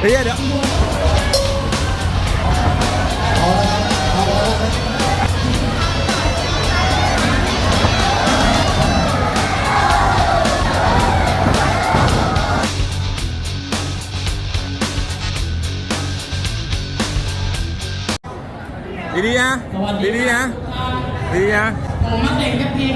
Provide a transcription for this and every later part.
เฮ้ยเดี๋ยวเอาละครับเอาละครับดีๆนะดีๆนะดีๆนะผมมาเด็กกับที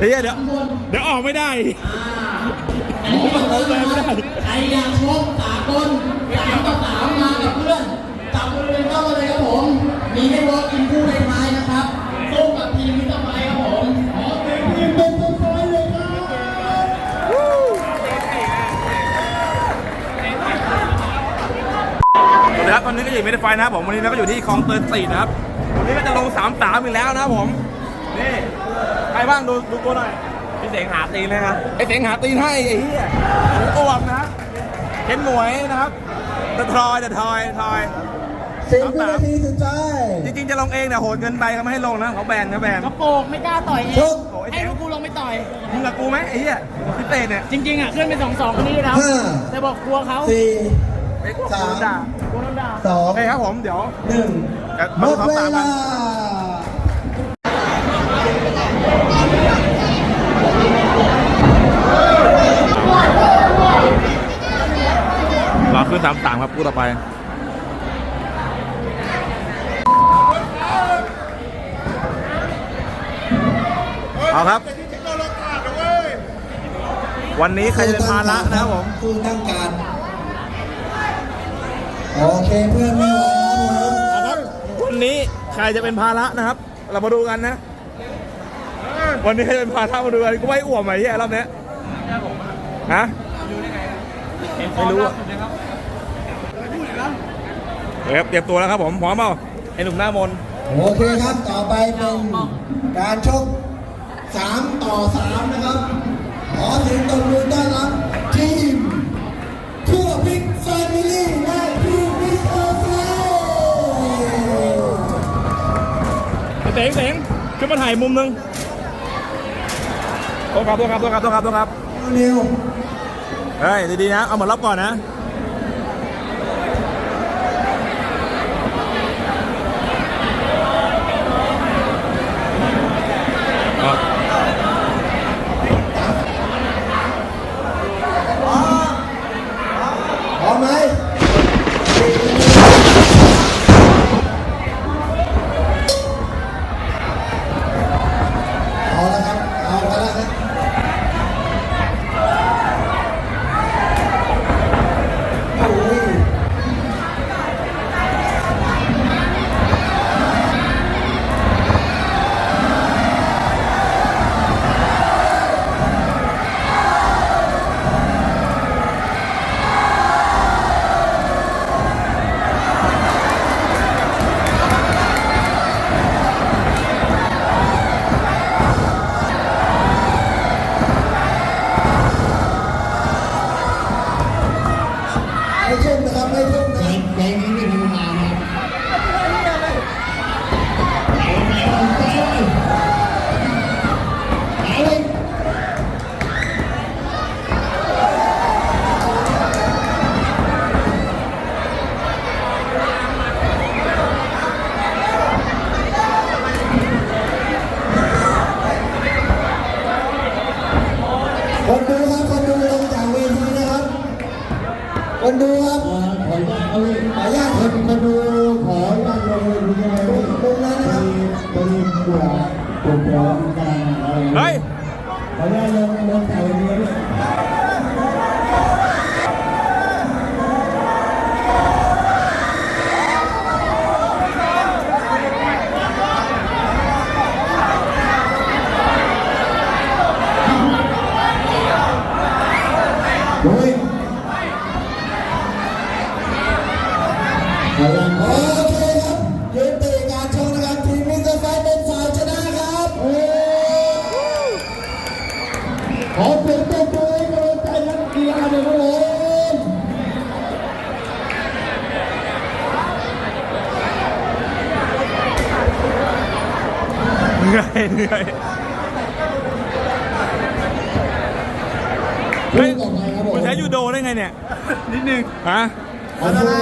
เลยเฮ้ยเดี๋ยวข้างบนเดี๋ยวออกไม่ได้อันนี้ก็เลยนะครับใครอยากชกสากลสามต่อสามมากับเพื่อนจับบริเวณเข้ามาเลยครับผม มีให้วอล์กอินคู่ในไทายนะครับสู้กับทีมมิสเตอร์ไฟครับผมขอเสียงทีมเป็นตัวไฟเลยครับสวัสดีครับตอนนี้ก็อยู่ไม่ได้ไฟนะครับผมวันนี้เราก็อยู่ที่คลองเตยสี่นะครับวันนี้ก็จะลงสามสามอีกแล้วนะครับผมนี่ ใครบ้างดูดูตัวหน่อยพี่เสงหาตีนเลยนะไอเสงหาตีนให้ไอ้เหี้ยหมูอ้วมนะครับเข็นหมวยนะครับเดอะทอยเดอะทอยทอย สิบวินาทีสุดท้ายจริงๆจะลงเองแต่โหดเกินไปเขาไม่ให้ลงนะเขาแบนเขาแบน กระโปงไม่กล้าต่อยเองชกให้ลูกกูลงไปต่อย มึงกับกูไหมไอ้เหี้ยพิเศษเนี่ยจริง ๆ อะขึ้นเป็นสองสองคนนี้แล้ว ห้าแต่บอกกลัวเขาสี่ ไอ้กูสามด่ากลัวน้ำด่าสองโอเคครับผมเดี๋ยวหนึ่งจะหมมาดูดสามเวสามกัลา นรอขึ้นสามสามครับคู่ต่อไปเอาครับ วันนี้ใครจะเป็นภาระนะครับผมคือตั้งการ โอเคเพื่อนไม่ไหวครับผมนะครับวันนี้ใครจะเป็นภาระนะครับ เรามาดูกันนะ วันนี้ใครจะเป็นภาระมาดูกันกูไม่อ้วมไหมเฮียรอบเนี้ยฮะไม่รู้อะเดี๋ยว ครับเตรียมตัวแล้วครับผมพร้อมเปล่าไอ้หนุ่มหน้ามนต์โอเคครับ ต่อไปเป็นการชกสามต่อสามนะครับ ขอเสียงตบมือต้อนรับทีมทั่วพิกแฟมิลี่และทีมมิสเตอร์ไฟไอ้เสงเสงขึ้นมาถ่ายมุมหนึงโทษครับโทษครับโทษครับโทษครับโทษครับนิวเฮ้ย ดีๆนะ เอาหมดรอบก่อนนะ ไม่ทุ่มนะครับใจนี้ไม่มีมาครับเอาเลยคนดูครับคนดูลงจากเวทีนะครับคนดูครับ ขออนุญาตขออนุญาตคนคนดูขออนุญาตลงตรงนั้นนะครับเป็นกลุ่มกลุ่มของการเฮ้ยขออนุญาตลงลงแถ นื่อยเหนื่อยคู่ต่อไปครับผมมันใช้ยูโดได้ไงเนี่ย นิดนึงฮะอะไร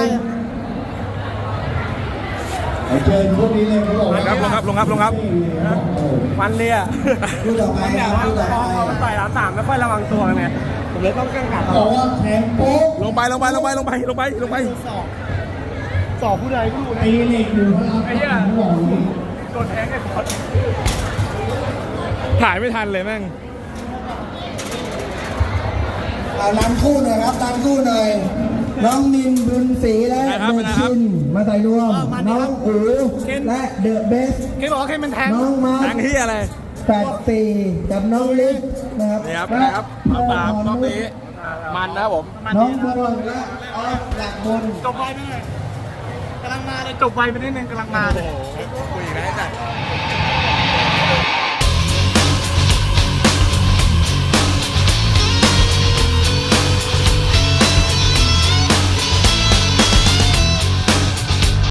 เอาเชิญพวกนี้เลยครับผมลงครับลงครับลงครับลงครับมันเลยอะคู่ต่อไปครับคู่ต่อพอไปมันต่อยสามสามไม่ค่อยระวังตัวไงผมเลยต้องกังขาบอกว่าแทงโป๊กลงไปลงไปลงไปลงไปลงไปลงไปสอบผู้ใดผู้ใดตีเหล็กอยู่พระรามสามเขาบอกอย่างนี้โดนแทงไอ้พอด ถ่ายไม่ทันเลยแม่งเอานำคู่หน่อยครับนำคู่หน่อย น้องมินบุญศรีและไปครับเดไปอะนะครับชินมาใส่รวม น้องอูและเดอะเบสแกบอกว่าแค่มันแทงน้องมาร์แทงที่อะไรแปดสี่กับน้องลิฟนะครับนี่ครับนะครับเอาตามรอบนี้มันนะครับผมน้องบวงและออฟหลักบนจบไวไปเลยกำลังมาเลยจบไวไปนิดนึงกำลังมาเลยคุยกันได้แต่